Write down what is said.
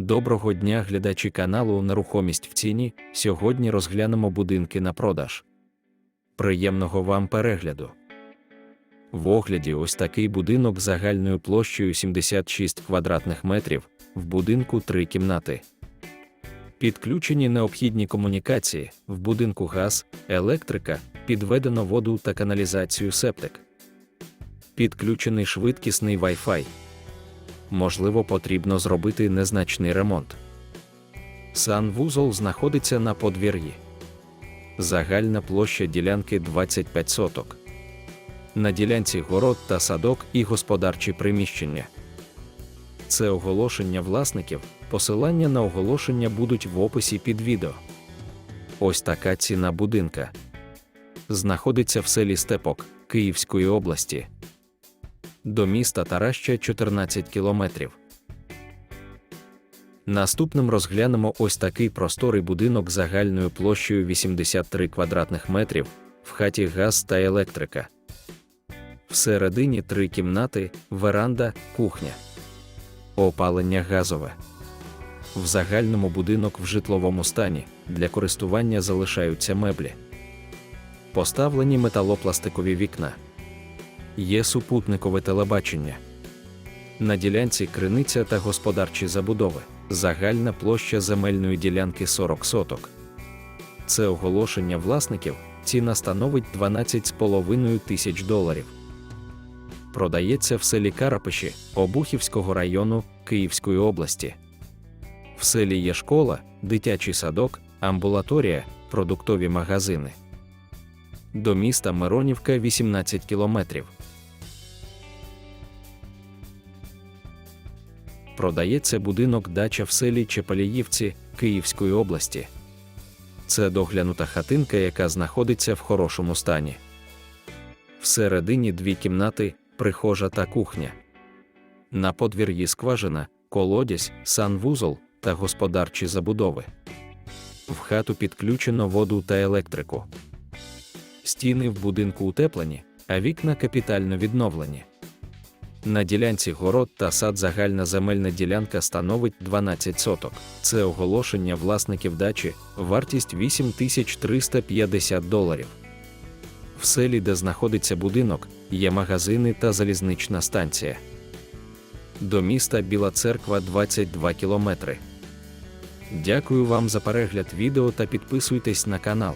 Доброго дня, глядачі каналу Нерухомість в ціні. Сьогодні розглянемо будинки на продаж. Приємного вам перегляду. В огляді ось такий будинок загальною площею 76 квадратних метрів, в будинку три кімнати. Підключені необхідні комунікації, в будинку газ, електрика, підведено воду та каналізацію септик. Підключений швидкісний Wi-Fi. Можливо, потрібно зробити незначний ремонт. Санвузол знаходиться на подвір'ї. Загальна площа ділянки 25 соток. На ділянці город та садок і господарчі приміщення. Це оголошення власників. Посилання на оголошення будуть в описі під відео. Ось така ціна будинка. Знаходиться в селі Степок Київської області. До міста Тараща 14 кілометрів. Наступним розглянемо ось такий просторий будинок загальною площею 83 квадратних метрів, в хаті газ та електрика. Всередині три кімнати, веранда, кухня. Опалення газове. В загальному будинок в житловому стані для користування залишаються меблі. Поставлені металопластикові вікна. Є супутникове телебачення. На ділянці криниця та господарчі забудови. Загальна площа земельної ділянки 40 соток. Це оголошення власників. Ціна становить 12,5 тисяч доларів. Продається в селі Карапиші Обухівського району Київської області. В селі є школа, дитячий садок, амбулаторія, продуктові магазини. До міста Миронівка 18 кілометрів. Продається будинок дача в селі Чепеліївці Київської області. Це доглянута хатинка, яка знаходиться в хорошому стані. Всередині дві кімнати, прихожа та кухня. На подвір'ї скважина, колодязь, санвузол та господарчі забудови. В хату підключено воду та електрику. Стіни в будинку утеплені, а вікна капітально відновлені. На ділянці город та сад загальна земельна ділянка становить 12 соток. Це оголошення власників дачі, вартість 8350 доларів. В селі, де знаходиться будинок, є магазини та залізнична станція. До міста Біла Церква 22 кілометри. Дякую вам за перегляд відео та підписуйтесь на канал.